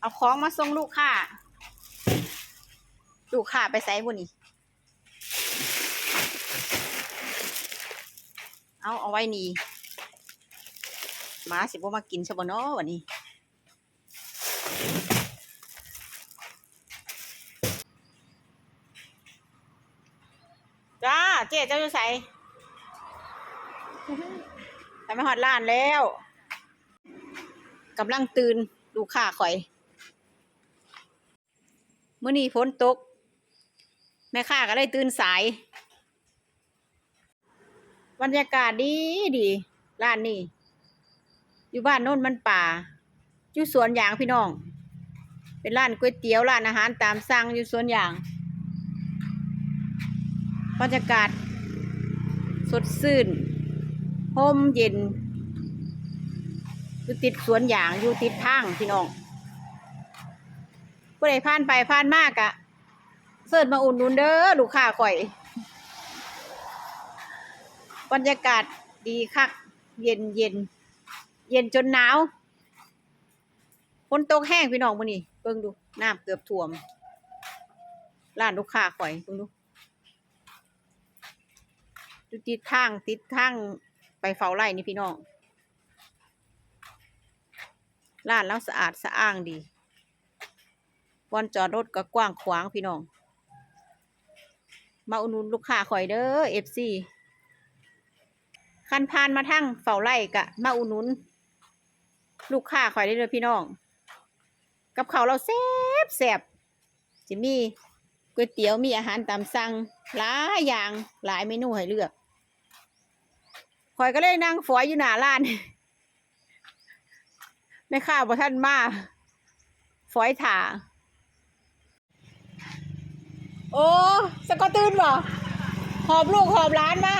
เอาของมาส่งลูกค้าลูกค้าไปใส่บุนี่เอาเอาไว้นี่หมาสิบ่มากินใช่บ่เนาะวันนี้จ้าเจ๊เจ้าอยู่ใส่ไปมาหอดร้านแล้วกำลังตื่น ลูกค้าข่อย มื้อนี้ฝนตก แม่ค้าก็เลยตื่นสาย บรรยากาศดีดีร้านนี้อยู่บ้านโน่นมันป่าอยู่สวนยางพี่น้อง เป็นร้านก๋วยเตี๋ยวร้านอาหารตามสั่งอยู่สวนยาง บรรยากาศ สดชื่นห่มเย็นอยู่ติดสวนยางอยู่ติดทางพี่น้อง ผู้ใดผ่านไปผ่านมากอะเสิร์ชมาอุ่นนุนเด้อลูกค้าข่อย บรรยากาศดีคัก เย็นเย็น เย็นจนหนาวฝนตกแห้งพี่น้องมื้อนี้เบิ่งดูน้ำเกือบท่วมร้านลูกค้าข่อยเบิ่งดูอยู่ติดทางติดทางไปเฝ้าไร่นี่พี่น้องร้านแล้วสะอาดสะอ้างดี บอนจอดรถก็กว้างขวางพี่น้อง มาอุดหนุนลูกค้าข่อยเด้อเอฟซีคันพานมาทั้งเฝ้าไร่กะ มาอุดหนุน ลูกค้าข่อยได้เลยพี่น้อง กับเขาเราแซ่บแซ่บจะมีก๋วยเตี๋ยวมีอาหารตามสั่งหลายอย่างหลายเมนูให้เลือกข่อยก็เลยนั่งฝอยอยู่หน้าร้านแม่ข้าวบ่ท่านมา ฝอยถ่า โอ้สกอตื่นบ่หอบลูกหอบหลานมา